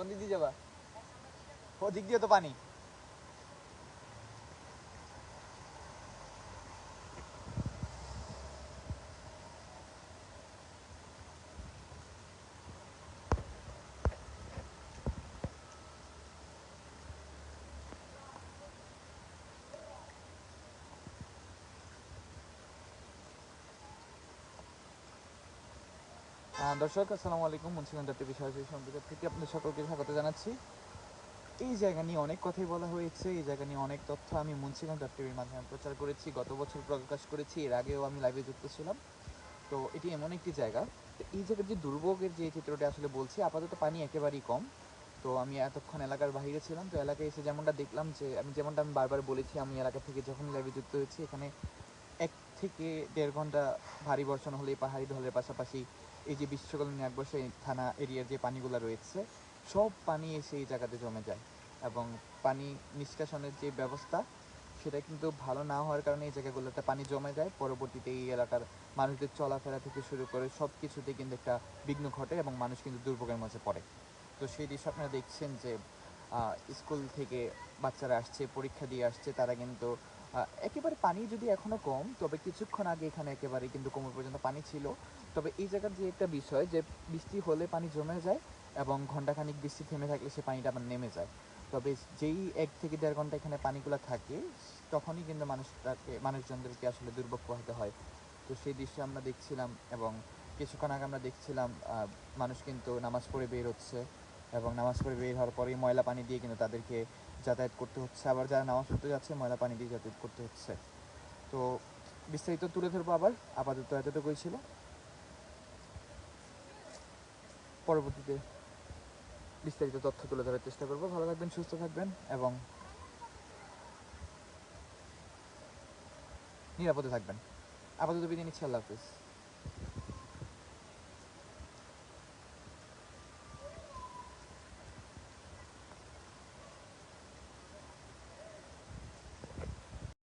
কোন দিক দিয়ে যাবা? ও দিক দিয়ে তো পানি। দর্শক, আসসালামু আলাইকুম মুন্সিগঞ্জ টিভি সরাসরি সম্প্রচার থেকে আপনাদের সকলকে স্বাগত জানাচ্ছি। এই জায়গা নিয়ে অনেক কথাই বলা হয়েছে, এই জায়গা নিয়ে অনেক তথ্য আমি মুন্সিগঞ্জ টিভির মাধ্যমে প্রচার করেছি, গত বছর প্রকাশ করেছি, এর আগেও আমি লাইভে যুক্ত ছিলাম। তো এটি এমন একটি জায়গা, তো এই জায়গার যে দুর্ভোগের যে চিত্রটি আসলে বলছি, আপাতত পানি একেবারেই কম। তো আমি এতক্ষণ এলাকার বাইরে ছিলাম, তো এলাকায় এসে যেমনটা দেখলাম যে, আমি যেমনটা আমি বারবার বলেছি, আমি এলাকা থেকে যখন লাইভে যুক্ত হয়েছি, এখানে এক থেকে দেড় ঘণ্টা ভারী বর্ষণ হলে পাহাড়ি ঢলের পাশাপাশি এই যে বিশ্বকল্যাণী একবর্ষ থানা এরিয়ার যে পানিগুলো রয়েছে, সব পানি এসে এই জায়গাতে জমে যায়। এবং পানি নিষ্কাশনের যে ব্যবস্থা, সেটা কিন্তু ভালো না হওয়ার কারণে এই জায়গাগুলোতে পানি জমে যায়। পরবর্তীতে এই এলাকার মানুষদের চলাফেরা থেকে শুরু করে সব কিছুতে কিন্তু একটা বিঘ্ন ঘটে এবং মানুষ কিন্তু দুর্ভোগের মাঝে পড়ে। তো সেই দৃশ্য আপনারা দেখছেন যে স্কুল থেকে বাচ্চারা আসছে, পরীক্ষা দিয়ে আসছে, তারা কিন্তু একেবারে পানি যদি এখনও কম, তবে কিছুক্ষণ আগে এখানে একেবারে কিন্তু কোমর পর্যন্ত পানি ছিল। তবে এই জায়গার যে একটা বিষয়, যে বৃষ্টি হলে পানি জমে যায় এবং ঘন্টাখানিক বৃষ্টি থেমে থাকলে সে পানিটা আবার নেমে যায়। তবে যেই এক থেকে দেড় ঘণ্টা এখানে পানিগুলো থাকে, তখনই কিন্তু মানুষটাকে, মানুষজনদেরকে আসলে দুর্ভোগ পোহাতে হয়। তো সেই দৃশ্য আমরা দেখছিলাম এবং কিছুক্ষণ আগে আমরা দেখছিলাম মানুষ কিন্তু নামাজ পড়ে বের হচ্ছে এবং নামাজ পড়ে বের হওয়ার পরেই ময়লা পানি দিয়ে কিন্তু তাদেরকে যাতায়াত করতে হচ্ছে। আবার যারা নামাজ পড়তে যাচ্ছে, ময়লা পানি দিয়ে যাতায়াত করতে হচ্ছে। তো বিস্তারিত তুলে ধরবো আবার, আপাতত এতটুকুই ছিল। পরবর্তীতে বিস্তারিত তথ্য তুলে ধরার চেষ্টা করব। ভালো থাকবেন, সুস্থ থাকবেন এবং নিরাপদে থাকবেন। আপাতত বিদায় নিচ্ছি, আল্লাহ হাফিজ।